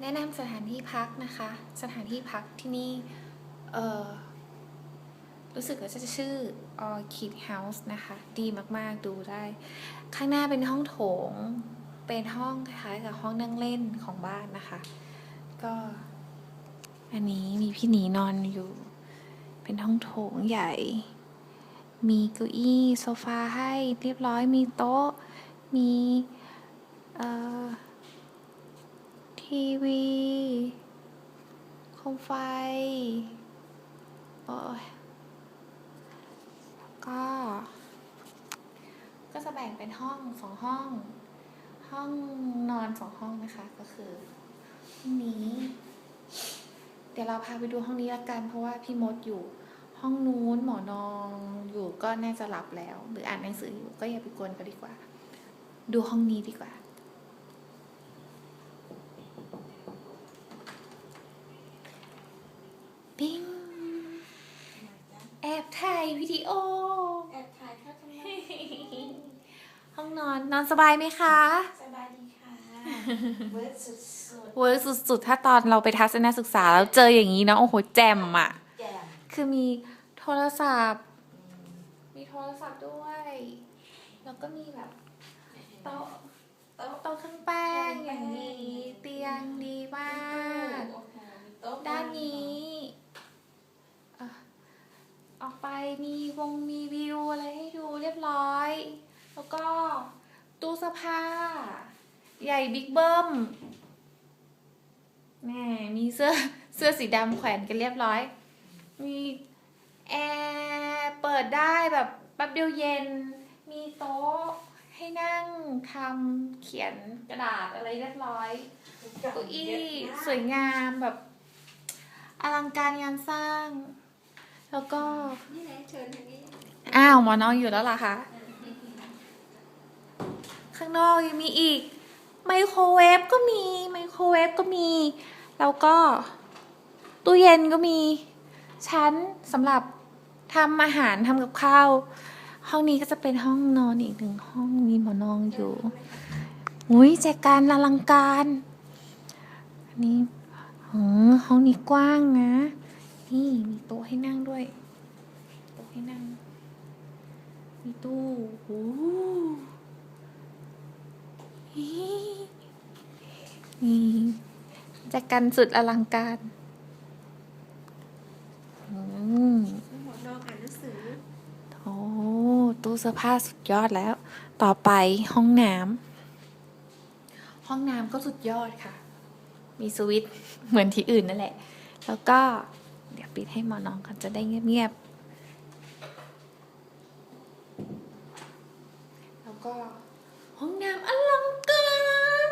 แนะนำสถานที่พักนะคะ สถานที่พักที่นี่เออรู้สึกว่าจะชื่อ Orchid House นะคะ ดีมากๆดูได้ ข้างหน้าเป็นห้องโถง เป็นห้องคล้ายกับห้องนั่งเล่นของบ้านนะคะ ก็อันนี้มีพี่หนีนอนอยู่ เป็นห้องโถงใหญ่ มีเก้าอี้โซฟาให้เรียบร้อยมีโต๊ะ มีเอ่อ ทีวี โคมไฟ โอ้ยก็ ก็จะแบ่งเป็นห้องสองห้อง ห้องนอนสองห้องนะคะ ก็คือห้องนี้ เดี๋ยวเราพาไปดูห้องนี้ละกัน เพราะว่าพี่มดอยู่ห้องนู้นหมอนองอยู่ก็น่าจะหลับแล้ว หรืออ่านหนังสืออยู่ก็อย่าไปกวนก็ดีกว่า ดูห้องนี้ดีกว่า ปิ้ง แอบถ่ายวิดีโอ แอบถ่ายเข้าทำไมห้องนอนนอนสบายไหมคะ สบายดีค่ะ เวิร์กสุดเวิร์กสุดๆ ถ้าตอนเราไปทัศนศึกษาแล้วเจออย่างนี้นะโอ้โหแจ่มอะ ๆแจ่มคือมีโทรศัพท์ มีโทรศัพท์ด้วย แล้วก็มีแบบโต๊ะโต๊ะโต๊ะเครื่องแป้งอย่างดีเตียงดีมาก โอ้โหมีโต๊ะ ด้านนี้อะออกไปมี วงมีวิวอะไรให้ดูเรียบร้อย แล้วก็ตู้เสื้อผ้า ใหญ่บิ๊กเบิ้มแหมมีเสื้อเสื้อสีดำแขวนกันเรียบร้อย มีแอร์เปิดได้แบบแป๊บเดียวเย็น มีโต๊ะให้นั่งทำเขียนกระดาษอะไรเรียบร้อยเก้าอี้สวยงามแบบอลังการงานสร้าง แล้วก็นี่ไงเชิญ อ้าวหมอนอนอยู่แล้วล่ะคะ ข้างนอกยังมีอีก ไมโครเวฟก็มี ไมโครเวฟก็มี แล้วก็ ตู้เย็นก็มี ชั้นสำหรับทำอาหารทำกับข้าว ห้องนี้ก็จะเป็นห้องนอนอีกหนึ่งห้องมีหมอนอนอยู่อุ้ยแจกันอลังการอันนี้ห้องนี้กว้างนะ นี่มีโต๊ะให้นั่งด้วยโต๊ะให้นั่ง มีตู้โอ้โหนี่แจกันสุดอลังการอืมหมอนองอ่านหนังสือ โอ้ ตู้เสื้อผ้าสุดยอดแล้ว ต่อไปห้องน้ำ ห้องน้ำก็สุดยอดค่ะ มีสวิตช์เหมือนที่อื่นนั่นแหละ แล้วก็ เดี๋ยวปิดให้หมอนองกันจะได้เงียบๆ แล้วก็ห้องน้ำอลังการ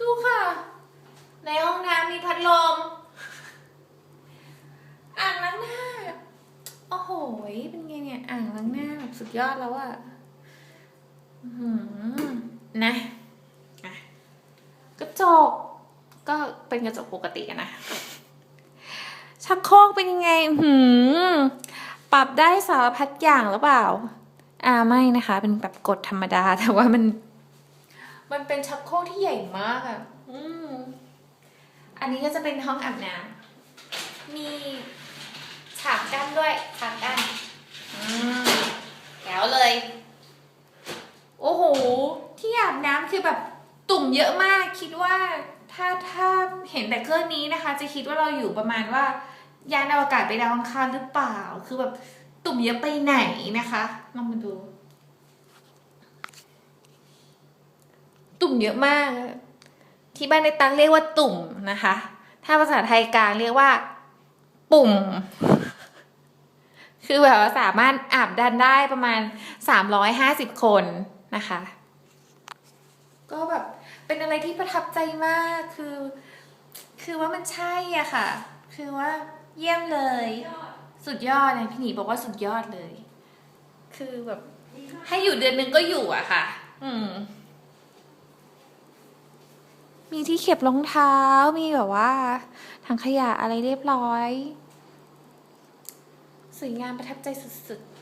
ดูค่ะ ในห้องน้ำมีพัดลม อ่างล้างหน้า โอ้โห เป็นไงเนี่ย อ่างล้างหน้าแบบสุดยอดแล้วอะหือนะกระจก ก็เป็นกระจกปกตินะชักโครกเป็นยังไง หือปรับได้สารพัดอย่างหรือเปล่า อ่าไม่นะคะ เป็นแบบกดธรรมดา แต่ว่ามัน มันเป็นชักโครกที่ใหญ่มากอะอืม อันนี้ก็จะเป็นห้องอาบน้ำมีฉากกั้นด้วยฉากกั้นอืมแถวเลย โอ้โห ที่อาบน้ำคือแบบตุ่มเยอะมาก คิดว่าถ้าถ้าเห็นแต่เครื่องนี้นะคะ จะคิดว่าเราอยู่ประมาณว่ายานอวกาศไปดาวอังคารหรือเปล่า คือแบบ ตุ่มเยอะไปไหนนะคะลองมาดู ตุ่มเยอะมาก ที่บ้านในตังเรียกว่าตุ่มนะคะ ถ้าภาษาไทยกลางเรียกว่า ปุ่ม คือแบบว่าสามารถอาบดันได้ประมาณ350คนนะคะ ก็แบบเป็นอะไรที่ประทับใจมากคือ คือว่ามันใช่อะค่ะ คือว่าเยี่ยมเลย สุดยอดเลยพี่หนีบอกว่าสุดยอดเลย คือแบบ ให้อยู่เดือนหนึ่งก็อยู่อะค่ะ อืม มีที่เก็บรองเท้ามีแบบว่าถังขยะอะไรเรียบร้อย สวยงามประทับใจสุดๆ